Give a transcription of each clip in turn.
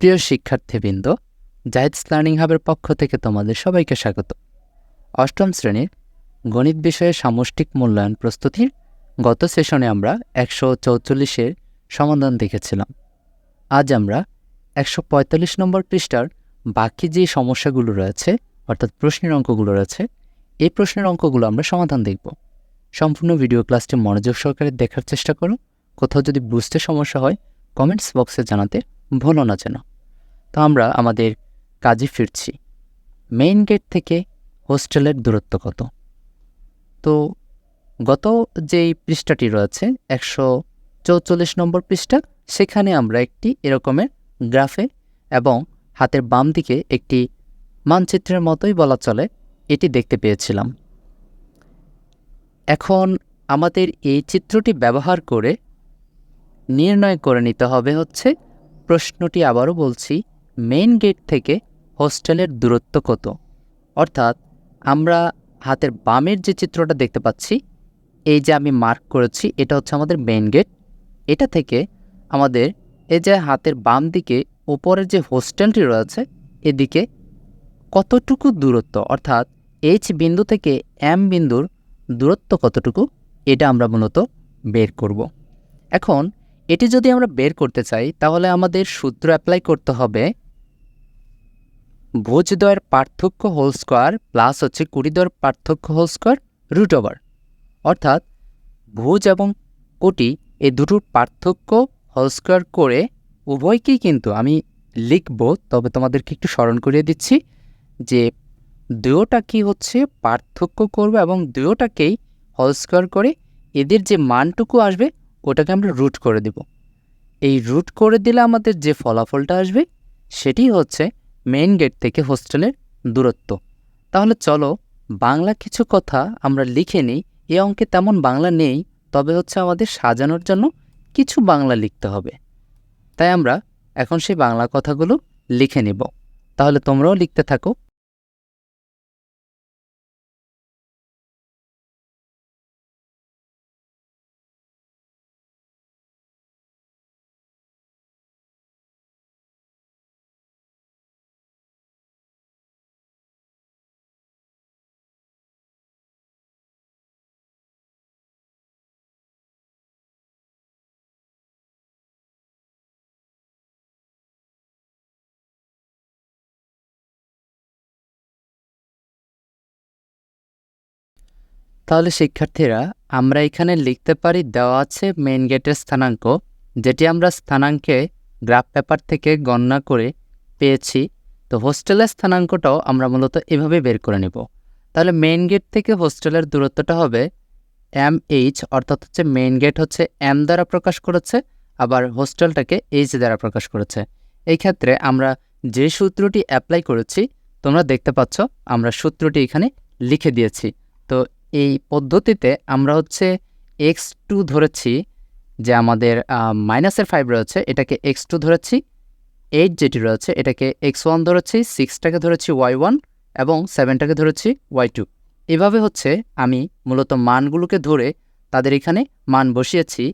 প্রিয় শিক্ষার্থীবৃন্দ জাহিদস লার্নিং হাবের পক্ষ থেকে তোমাদের সবাইকে স্বাগত। অষ্টম শ্রেণির গণিত বিষয়ে সামষ্টিক মূল্যায়ন প্রস্তুতির গত সেশনে আমরা একশো চৌচল্লিশের সমাধান দেখেছিলাম। আজ আমরা একশো পঁয়তাল্লিশ নম্বর পৃষ্ঠার বাকি যে সমস্যাগুলো রয়েছে, অর্থাৎ প্রশ্নের অঙ্কগুলো রয়েছে, এই প্রশ্নের অঙ্কগুলো আমরা সমাধান দেখব। সম্পূর্ণ ভিডিও ক্লাসটি মনোযোগ সহকারে দেখার চেষ্টা করো। কোথাও যদি বুঝতে সমস্যা হয়, কমেন্টস বক্সে জানাতে ভুলো না যেন। তো আমরা আমাদের কাজে ফিরছি। মেইন গেট থেকে হোস্টেলের দূরত্ব কত? তো গত যেই পৃষ্ঠাটি রয়েছে, একশো চৌচল্লিশ নম্বর পৃষ্ঠা, সেখানে আমরা একটি এরকমের গ্রাফে এবং হাতের বাম দিকে একটি মানচিত্রের মতোই বলা চলে, এটি দেখতে পেয়েছিলাম। এখন আমাদের এই চিত্রটি ব্যবহার করে নির্ণয় করে নিতে হবে হচ্ছে প্রশ্নটি আবারও বলছি মেইন গেট থেকে হোস্টেলের দূরত্ব কত? অর্থাৎ, আমরা হাতের বামের যে চিত্রটা দেখতে পাচ্ছি, এই যে আমি মার্ক করেছি, এটা হচ্ছে আমাদের মেইন গেট এটা থেকে আমাদের এই যে হাতের বাম দিকে উপরের যে হোস্টেলটি রয়েছে, এদিকে কতটুকু দূরত্ব? অর্থাৎ এইচ বিন্দু থেকে এম বিন্দুর দূরত্ব কতটুকু? এটা আমরা মূলত বের করব। এখন এটি যদি আমরা বের করতে চাই, তাহলে আমাদের সূত্র অ্যাপ্লাই করতে হবে ভোজদ্বয়ের পার্থক্য হোল স্কোয়ার প্লাস হচ্ছে কুড়িদ্বয়ের পার্থক্য হোল স্কোয়ার রুট ওভার অর্থাৎ ভুজ এবং কোটি এই দুটোর পার্থক্য হোল স্কোয়ার করে উভয়কেই কিন্তু আমি লিখব, তবে তোমাদেরকে একটু স্মরণ করিয়ে দিচ্ছি যে দুয়োটা কি হচ্ছে পার্থক্য করবে এবং দুয়োটাকেই হোল স্কোয়ার করে এদের যে মানটুকু আসবে ওটাকে আমরা রুট করে দিব। এই রুট করে দিলে আমাদের যে ফলাফলটা আসবে, সেটি হচ্ছে মেইন গেট থেকে হোস্টেলের দূরত্ব। তাহলে চলো, বাংলা কিছু কথা আমরা লিখে নিই, এ অঙ্কে তেমন বাংলা নেই, তবে হচ্ছে আমাদের সাজানোর জন্য কিছু বাংলা লিখতে হবে। তাই আমরা এখন সেই বাংলা কথাগুলো লিখে নিব। তাহলে তোমরাও লিখতে থাকো। তাহলে শিক্ষার্থীরা, আমরা এখানে লিখতে পারি দেওয়া আছে মেইন গেটের স্থানাঙ্ক, যেটি আমরা স্থানাঙ্কে গ্রাফ পেপার থেকে গণনা করে পেয়েছি। তো হোস্টেলের স্থানাঙ্কটাও আমরা মূলত এভাবে বের করে নেব। তাহলে মেইন গেট থেকে হোস্টেলের দূরত্বটা হবে এম এইচ অর্থাৎ হচ্ছে মেইন গেট হচ্ছে এম দ্বারা প্রকাশ করেছে, আবার হোস্টেলটাকে এইচ দ্বারা প্রকাশ করেছে। এই ক্ষেত্রে আমরা যে সূত্রটি অ্যাপ্লাই করেছি, তোমরা দেখতে পাচ্ছ, আমরা সূত্রটি এখানে লিখে দিয়েছি। তো এই পদ্ধতিতে আমরা হচ্ছে এক্স টু ধরেছি, যে আমাদের মাইনাসের ফাইভ রয়েছে, এটাকে এক্স টু ধরেছি এইট যেটি রয়েছে, এটাকে এক্স ওয়ান ধরেছি সিক্সটাকে ধরেছি ওয়াই ওয়ান এবং সেভেনটাকে ধরেছি ওয়াই টু এভাবে হচ্ছে আমি মূলত মানগুলোকে ধরে তাদের এখানে মান বসিয়েছি।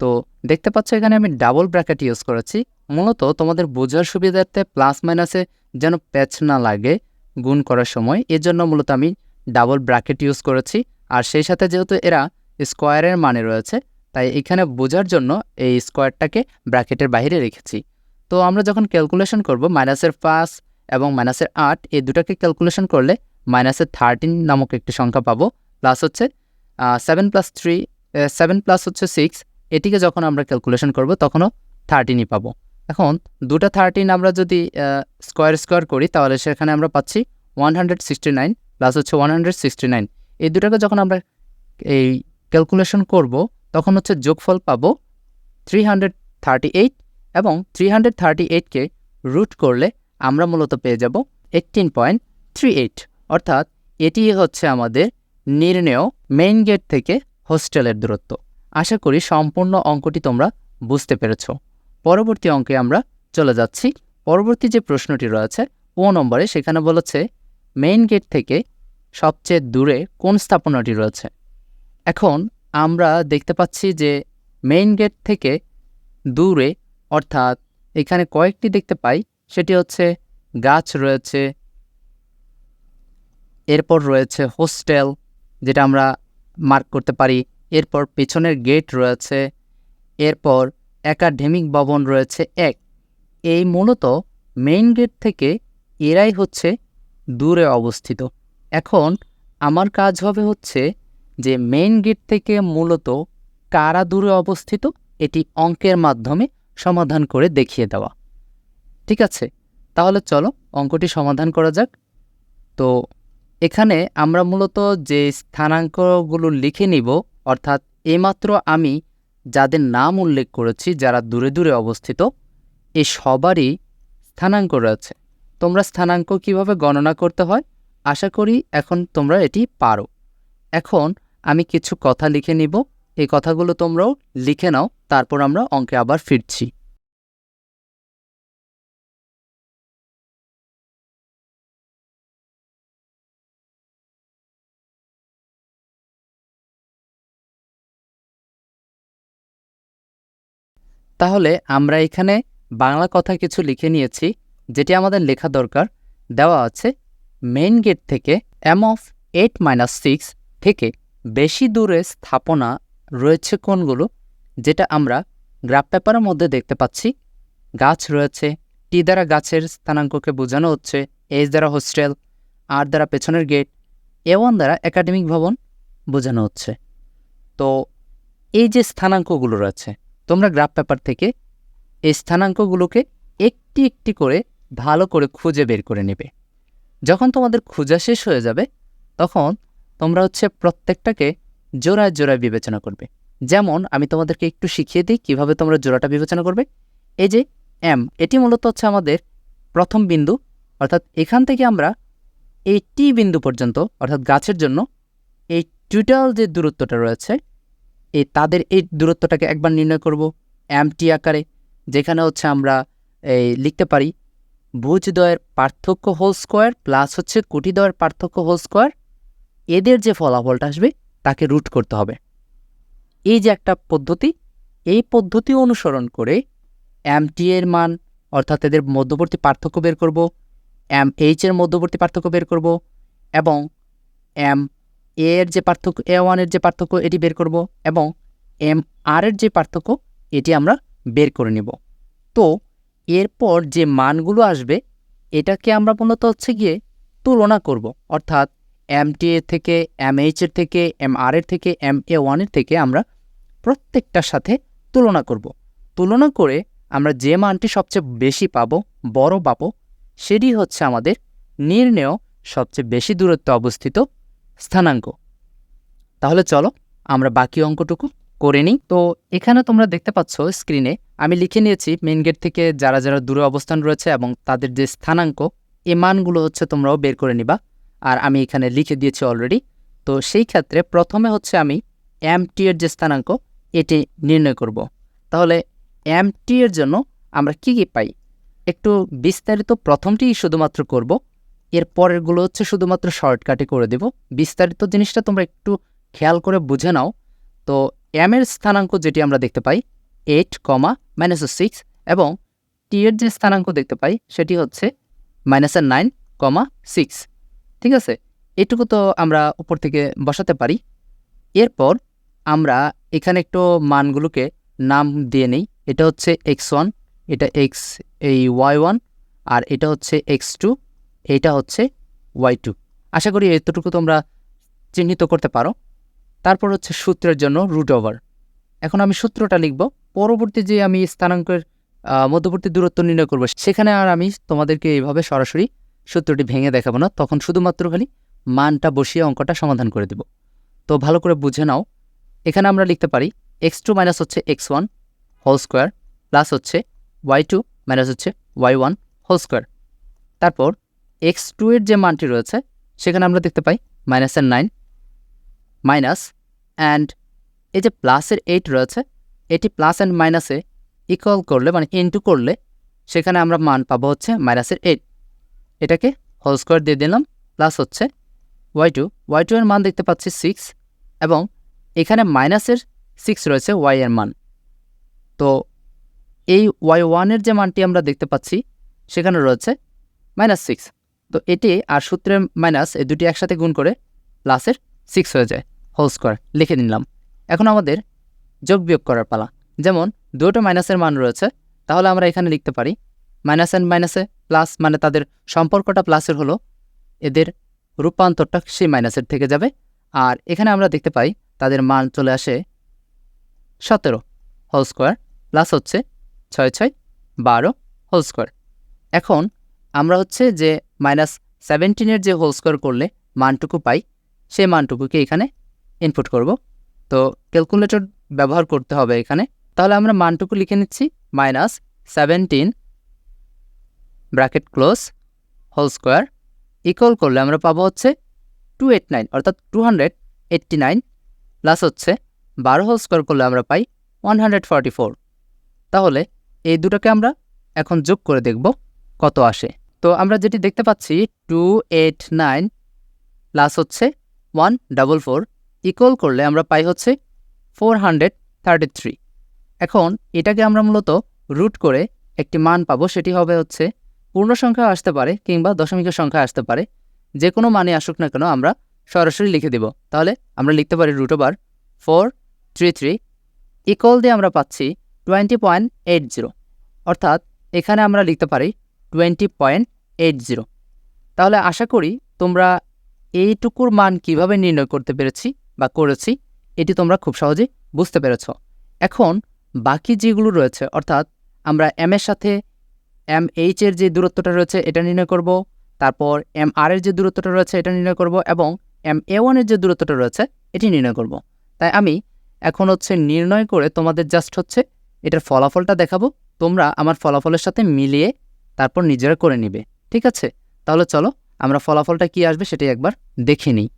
তো দেখতে পাচ্ছ এখানে আমি ডাবল ব্র্যাকেট ইউজ করেছি। মূলত তোমাদের বোঝার সুবিধার্থে প্লাস মাইনাসে যেন প্যাচ না লাগে, গুণ করার সময়, এজন্য মূলত আমি ডাবল ব্র্যাকেট ইউজ করেছি। আর সেই সাথে যেহেতু এরা স্কোয়ারের মানে রয়েছে, তাই এখানে বোঝার জন্য এই স্কোয়ারটাকে ব্র্যাকেটের বাইরে রেখেছি। তো আমরা যখন ক্যালকুলেশন করব, মাইনাসের পাঁচ এবং মাইনাসের আট, এই দুটাকে ক্যালকুলেশন করলে মাইনাসের থার্টিন নামক একটি সংখ্যা পাবো। প্লাস হচ্ছে seven plus three seven plus হচ্ছে সিক্স, এটিকে যখন আমরা ক্যালকুলেশন করব, তখনও থার্টিনই পাবো। এখন দুটা থার্টিন আমরা যদি স্কোয়ার স্কোয়ার করি, তাহলে সেখানে আমরা পাচ্ছি one hundred sixty nine plus হচ্ছে ওয়ান হান্ড্রেড সিক্সটি নাইন এই দুটাকে যখন আমরা এই ক্যালকুলেশন করব, তখন হচ্ছে যোগফল পাবো থ্রি হান্ড্রেড থার্টি এইট এবং থ্রি হান্ড্রেড থার্টি এইটকে রুট করলে আমরা মূলত পেয়ে যাব এইটিন পয়েন্ট থ্রি এইট অর্থাৎ এটি হচ্ছে আমাদের নির্ণেয় মেইন গেট থেকে হোস্টেলের দূরত্ব। আশা করি সম্পূর্ণ অঙ্কটি তোমরা বুঝতে পেরেছ। পরবর্তী অঙ্কে আমরা চলে যাচ্ছি। পরবর্তী যে প্রশ্নটি রয়েছে, ও নম্বরে সেখানে বলেছে মেইন গেট থেকে সবচেয়ে দূরে কোন স্থাপনাটি রয়েছে? এখন আমরা দেখতে পাচ্ছি যে মেইন গেট থেকে দূরে, অর্থাৎ এখানে কয়েকটি দেখতে পাই, সেটি হচ্ছে গাছ রয়েছে, এরপর রয়েছে হোস্টেল, যেটা আমরা মার্ক করতে পারি, এরপর পেছনের গেট রয়েছে, এরপর একাডেমিক ভবন রয়েছে এক। এই মূলত মেইন গেট থেকে এরাই হচ্ছে দূরে অবস্থিত। এখন আমার কাজ হবে হচ্ছে যে মেইন গেট থেকে মূলত কারা দূরে অবস্থিত এটি অঙ্কের মাধ্যমে সমাধান করে দেখিয়ে দেওয়া। ঠিক আছে? তাহলে চলো অঙ্কটি সমাধান করা যাক। তো এখানে আমরা মূলত যে স্থানাঙ্কগুলো লিখে নিব, অর্থাৎ এইমাত্র আমি যাদের নাম উল্লেখ করেছি, যারা দূরে দূরে অবস্থিত, এ সবারই স্থানাঙ্ক রয়েছে। তোমরা স্থানাঙ্ক কীভাবে গণনা করতে হয়? আশা করি এখন তোমরা এটি পারো। এখন আমি কিছু কথা লিখে নিব। এই কথাগুলো তোমরাও লিখে নাও, তারপর আমরা অঙ্কে আবার ফিরছি। তাহলে আমরা এখানে বাংলা কথা কিছু লিখে নিয়েছি। যেটি আমাদের লেখা দরকার, দেওয়া আছে মেইন গেট থেকে M of eight minus six থেকে বেশি দূরে স্থাপনা রয়েছে কোনগুলো? যেটা আমরা গ্রাফ পেপারের মধ্যে দেখতে পাচ্ছি। গাছ রয়েছে টি দ্বারা গাছের স্থানাঙ্ককে বোঝানো হচ্ছে এইচ দ্বারা হোস্টেল আর দ্বারা পেছনের গেট এ ওয়ান দ্বারা একাডেমিক ভবন বোঝানো হচ্ছে। তো এই যে স্থানাঙ্কগুলো রয়েছে, তোমরা গ্রাফ পেপার থেকে এই স্থানাঙ্কগুলোকে একটি একটি করে ভালো করে খুঁজে বের করে নেবে। যখন তোমাদের খোঁজা শেষ হয়ে যাবে, তখন তোমরা হচ্ছে প্রত্যেকটাকে জোড়ায় জোড়ায় বিবেচনা করবে। যেমন আমি তোমাদেরকে একটু শিখিয়ে দিই কীভাবে তোমরা জোড়াটা বিবেচনা করবে। এই যে এম এটি মূলত হচ্ছে আমাদের প্রথম বিন্দু, অর্থাৎ এখান থেকে আমরা এই টি বিন্দু পর্যন্ত, অর্থাৎ গাছের জন্য, এই টোটাল যে দূরত্বটা রয়েছে, এই তাদের এই দূরত্বটাকে একবার নির্ণয় করব এম টি আকারে, যেখানে হচ্ছে আমরা এই লিখতে পারি ভুজদ্বয়ের পার্থক্য হোল স্কোয়ার প্লাস হচ্ছে কোটিদ্বয়ের পার্থক্য হোল স্কোয়ার এদের যে ফলাফলটা আসবে তাকে রুট করতে হবে। এই যে একটা পদ্ধতি, এই পদ্ধতি অনুসরণ করে এম এর মান, অর্থাৎ এদের মধ্যবর্তী পার্থক্য বের করব এম এইচ এর মধ্যবর্তী পার্থক্য বের করব, এবং এম এর যে পার্থক্য এ ওয়ানের যে পার্থক্য, এটি বের করব, এবং এম আর এর যে পার্থক্য, এটি আমরা বের করে নিব। তো এরপর যে মানগুলো আসবে, এটাকে আমরা মূলত হচ্ছে গিয়ে তুলনা করব। অর্থাৎ এম টি এর থেকে এম এইচ এর থেকে এম আর এর থেকে এম এ ওয়ানের থেকে আমরা প্রত্যেকটার সাথে তুলনা করব। তুলনা করে আমরা যে মানটি সবচেয়ে বেশি পাব, বড় পাব, সেটি হচ্ছে আমাদের নির্ণেয় সবচেয়ে বেশি দূরত্বে অবস্থিত স্থানাঙ্ক। তাহলে চলো আমরা বাকি অঙ্কটুকু করে নিই। তো এখানে তোমরা দেখতে পাচ্ছ স্ক্রিনে আমি লিখে নিয়েছি মেন গেট থেকে যারা যারা দূরে অবস্থান রয়েছে এবং তাদের যে স্থানাঙ্ক, এ মানগুলো হচ্ছে তোমরাও বের করে নিবা। আর আমি এখানে লিখে দিয়েছি অলরেডি তো সেই ক্ষেত্রে প্রথমে হচ্ছে আমি এম টি এর যে স্থানাঙ্ক, এটি নির্ণয় করব। তাহলে এম টি এর জন্য আমরা কি কি পাই? একটু বিস্তারিত প্রথমটি শুধুমাত্র করব। এর পরেরগুলো হচ্ছে শুধুমাত্র শর্টকাটে করে দেব। বিস্তারিত জিনিসটা তোমরা একটু খেয়াল করে বুঝে নাও। তো এম এর স্থানাঙ্ক যেটি আমরা দেখতে পাই এইট কমা মাইনাসের সিক্স এবং টি এর যে স্থানাঙ্ক দেখতে পাই, সেটি হচ্ছে মাইনাসের নাইন কমা সিক্স ঠিক আছে? এটুকু তো আমরা উপর থেকে বসাতে পারি। এরপর আমরা এখানে একটু মানগুলোকে নাম দিয়ে নিই। এটা হচ্ছে এক্স ওয়ান এটা এক্স এই ওয়াই ওয়ান আর এটা হচ্ছে এক্স টু এইটা হচ্ছে ওয়াই টু আশা করি এতটুকু তোমরা চিহ্নিত করতে পারো। তারপর হচ্ছে সূত্রের জন্য রুট ওভার এখন আমি সূত্রটা লিখব। পরবর্তী যে আমি স্থানাঙ্কের মধ্যবর্তী দূরত্ব নির্ণয় করব, সেখানে আর আমি তোমাদেরকে এইভাবে সরাসরি সূত্রটি ভেঙে দেখাবো না। তখন শুধুমাত্র খালি মানটা বসিয়ে অঙ্কটা সমাধান করে দেব। তো ভালো করে বুঝে নাও। এখানে আমরা লিখতে পারি এক্স টু মাইনাস হচ্ছে X one whole square plus হচ্ছে ওয়াই টু মাইনাস হচ্ছে ওয়াই ওয়ান হোল স্কোয়ার তারপর এক্স টু এর যে মানটি রয়েছে, সেখানে আমরা দেখতে পাই মাইনাসের নাইন মাইনাস অ্যান্ড এই যে প্লাসের এইট রয়েছে, এটি প্লাস অ্যান্ড মাইনাসে ইকুয়াল করলে মানে ইনটু করলে, সেখানে আমরা মান পাবো হচ্ছে মাইনাসের এইট এটাকে হোল স্কোয়ার দিয়ে দিলাম প্লাস হচ্ছে ওয়াই টু ওয়াই টু এর মান দেখতে পাচ্ছি সিক্স এবং এখানে মাইনাসের সিক্স রয়েছে ওয়াই এর মান। তো এই ওয়াই ওয়ানের যে মানটি আমরা দেখতে পাচ্ছি, সেখানে রয়েছে মাইনাস সিক্স তো এটি আর সূত্রের মাইনাস এই দুটি একসাথে গুণ করে প্লাসের সিক্স হয়ে যায়। হোল স্কোয়ার লিখে নিলাম। এখন আমাদের যোগ বিয়োগ করার পালা। যেমন, দুটো মাইনাসের মান রয়েছে, তাহলে আমরা এখানে লিখতে পারি মাইনাস অ্যান্ড মাইনাসে প্লাস মানে তাদের সম্পর্কটা প্লাসের হলো এদের রূপান্তরটা সেই মাইনাসের থেকে যাবে। আর এখানে আমরা দেখতে পাই, তাদের মান চলে আসে সতেরো হোল স্কোয়ার প্লাস হচ্ছে ছয় ছয় বারো হোল স্কোয়ার এখন আমরা হচ্ছে যে মাইনাস সেভেন্টিনের যে হোল স্কোয়ার করলে মানটুকু পাই, সেই মানটুকুকে এখানে ইনপুট করব। তো ক্যালকুলেটর ব্যবহার করতে হবে এখানে। তাহলে আমরা মানটুকু লিখে নিচ্ছি minus seventeen bracket close whole square equal করলে আমরা পাবো হচ্ছে টু এইট নাইন অর্থাৎ two hundred eighty nine plus হচ্ছে বারো হোল স্কোয়ার করলে আমরা পাই ওয়ান হান্ড্রেড ফর্টি ফোর তাহলে এই দুটোকে আমরা এখন যোগ করে দেখব কত আসে। তো আমরা যেটি দেখতে পাচ্ছি টু এইট নাইন প্লাস হচ্ছে ওয়ান ডাবল ফোর ইকুয়াল করলে আমরা পাই হচ্ছে ফোর হান্ড্রেড থার্টি থ্রি এখন এটাকে আমরা মূলত রুট করে একটি মান পাবো, সেটি হবে হচ্ছে পূর্ণ সংখ্যা আসতে পারে কিংবা দশমিকের সংখ্যা আসতে পারে। যে কোনো মানে আসুক না কেন আমরা সরাসরি লিখে দেব। তাহলে আমরা লিখতে পারি root over four three three equal দিয়ে আমরা পাচ্ছি টোয়েন্টি পয়েন্ট এইট জিরো অর্থাৎ এখানে আমরা লিখতে পারি টোয়েন্টি পয়েন্ট এইট জিরো তাহলে আশা করি তোমরা এইটুকুর মান কীভাবে নির্ণয় করতে পেরেছি বা করেছি, এটি তোমরা খুব সহজেই বুঝতে পেরেছ। এখন বাকি যেগুলো রয়েছে, অর্থাৎ আমরা এম এর সাথে এম এইচ এর যে দূরত্বটা রয়েছে, এটা নির্ণয় করব, তারপর এম আর এর যে দূরত্বটা রয়েছে, এটা নির্ণয় করব, এবং এম এ ওয়ানের যে দূরত্বটা রয়েছে, এটি নির্ণয় করব। তাই আমি এখন হচ্ছে নির্ণয় করে তোমাদের জাস্ট হচ্ছে এটার ফলাফলটা দেখাবো, তোমরা আমার ফলাফলের সাথে মিলিয়ে তারপর নিজেরা করে নিবে, ঠিক আছে? তাহলে চলো, আমরা ফলাফলটা কি আসবে সেটাই একবার দেখে নিই।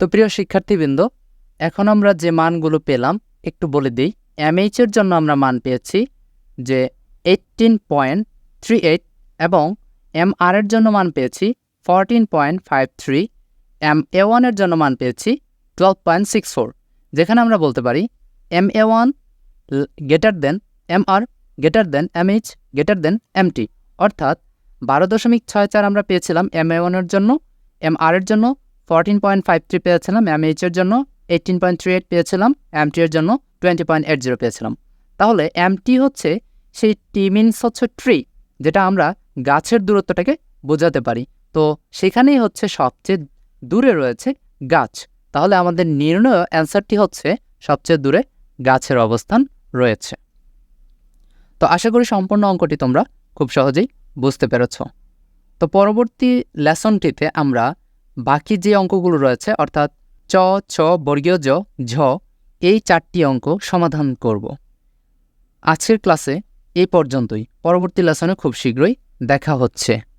তো প্রিয় শিক্ষার্থীবৃন্দ, এখন আমরা যে মানগুলো পেলাম, একটু বলে দিই। এমএইচের জন্য আমরা মান পেয়েছি যে এইটিন পয়েন্ট থ্রি এইট এবং এম এর জন্য মান পেয়েছি fourteen point five three M A ওয়ানের জন্য মান পেয়েছি টুয়েলভ পয়েন্ট সিক্স ফোর যেখানে আমরা বলতে পারি M A one greater than M R greater than M H greater than M T অর্থাৎ বারো দশমিক ছয় চার আমরা পেয়েছিলাম এম এ ওয়ানের জন্য এম আর এর জন্য ফোরটিন পয়েন্ট ফাইভ থ্রি পেয়েছিলাম এম এইচের জন্য এইটিন পয়েন্ট থ্রি এইট পেয়েছিলাম এম এর জন্য টোয়েন্টি পয়েন্ট এইট জিরো পেয়েছিলাম। তাহলে এম টি হচ্ছে সেই টি মিনস হচ্ছে ট্রি যেটা আমরা গাছের দূরত্বটাকে বোঝাতে পারি। তো সেখানেই হচ্ছে সবচেয়ে দূরে রয়েছে গাছ। তাহলে আমাদের নির্ণয় অ্যান্সারটি হচ্ছে সবচেয়ে দূরে গাছের অবস্থান রয়েছে। তো আশা করি সম্পূর্ণ অঙ্কটি তোমরা খুব সহজেই বুঝতে পেরেছ। তো পরবর্তী লেসনটিতে আমরা বাকি যে অঙ্কগুলো রয়েছে, অর্থাৎ চ, ছ, বর্গীয় জ, ঝ, এই চারটি অঙ্ক সমাধান করব। আজকের ক্লাসে এই পর্যন্তই। পরবর্তী লেসনে খুব শীঘ্রই দেখা হচ্ছে।